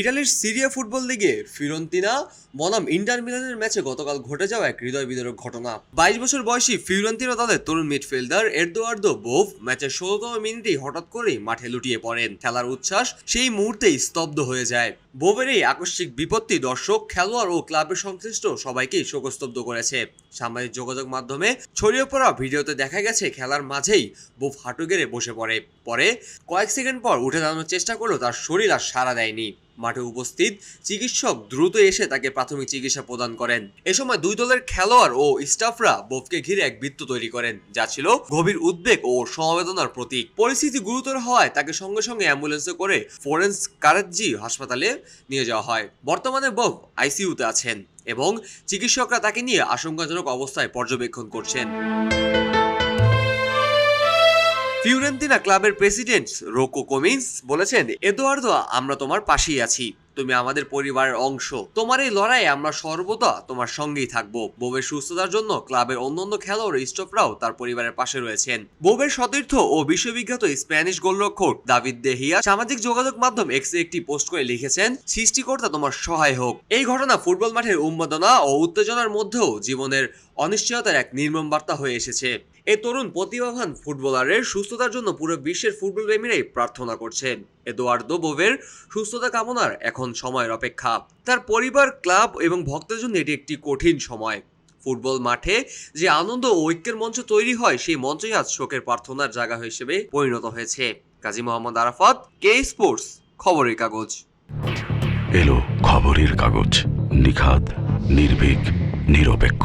ইটালির Syria football লিগে ফিরন্তিনা বনাম ইন্টার মিলানের ম্যাচে গতকাল ঘটে যাওয়া এক হৃদয় বিদারক ঘটনা। বাইশ বছর বয়সী ফিরন্তিনা দলের তরুণ মিডফিল্ডার এরদোয়ার্দো বোভ ম্যাচের ষোলোতম মিনিটেই হঠাৎ করেই মাঠে লুটিয়ে পড়েন। খেলার উচ্ছ্বাস সেই মুহূর্তেই স্তব্ধ হয়ে যায়। বোভের এই আকস্মিক বিপত্তি দর্শক, খেলোয়াড় ও ক্লাবের সংশ্লিষ্ট সবাইকেই শোকস্তব্ধ করেছে। সামাজিক যোগাযোগ মাধ্যমে ছড়িয়ে পড়া ভিডিওতে দেখা গেছে, খেলার মাঝেই বোভ হাঁটু গেড়ে বসে পড়ে। পরে কয়েক সেকেন্ড পর উঠে দাঁড়ানোর চেষ্টা করলেও তার শরীর আর সাড়া দেয়নি। মাঠে উপস্থিত চিকিৎসক দ্রুত এসে তাকে প্রাথমিক চিকিৎসা প্রদান করেন। এ সময় দুই দলের খেলোয়াড় ও স্টাফরা বোভকে ঘিরে এক বৃত্ত তৈরি করেন, যা ছিল গভীর উদ্বেগ ও সমবেদনার প্রতীক। পরিস্থিতি গুরুতর হওয়ায় তাকে সঙ্গে সঙ্গে অ্যাম্বুলেন্সে করে ফোরেন্স কারেজি হাসপাতালে নিয়ে যাওয়া হয়। বর্তমানে বোভ আইসিইউতে আছেন এবং চিকিৎসকরা তাকে নিয়ে আশঙ্কাজনক অবস্থায় পর্যবেক্ষণ করছেন। ফিউরেন্তিনা ক্লাবের প্রেসিডেন্ট রোকো কোমিন্স বলেছেন, এদোয়ার্দো, আমরা তোমার পাশেই আছি। তুমি আমাদের পরিবারের অংশ। তোমার এই লড়াই আমরা সর্বদা তোমার সঙ্গেই থাকব। বোবের সুস্থতার জন্য ক্লাবের অন্যান্য খেলোয়াড় স্টপরাও তার পরিবারের পাশে রয়েছেন। বোবের সতীর্থ ও বিশ্ববিখ্যাত স্প্যানিশ গোলরক্ষক দাভিদ দেহিয়া সামাজিক যোগাযোগ মাধ্যম এক্সে একটি পোস্ট করে লিখেছেন, সৃষ্টিকর্তা তোমার সহায় হোক। এই ঘটনা ফুটবল মাঠের উন্মাদনা ও উত্তেজনার মধ্যেও জীবনের অনিশ্চয়তার এক নির্মম বার্তা হয়ে এসেছে। এই তরুণ প্রতিভাবান ফুটবলারের সুস্থতার জন্য পুরো বিশ্বের ফুটবল প্রেমীরাই প্রার্থনা করছেন। এদোয়ার্দো বোভের সুস্থতা কামনার এখন সময়ের অপেক্ষা। তার পরিবার, ক্লাব এবং ভক্তদের জন্য এটি একটি কঠিন সময়। ফুটবল মাঠে যে আনন্দ ও ঐক্যের মঞ্চ তৈরি হয়, সেই মঞ্চই আজ শোকের প্রার্থনার জায়গা হিসেবে পরিণত হয়েছে। কাজী মোহাম্মদ আরাফাত কে স্পোর্টস খবরের কাগজ। এলো খবরের কাগজ। নিখাত নির্ভীক, নিরপেক্ষ।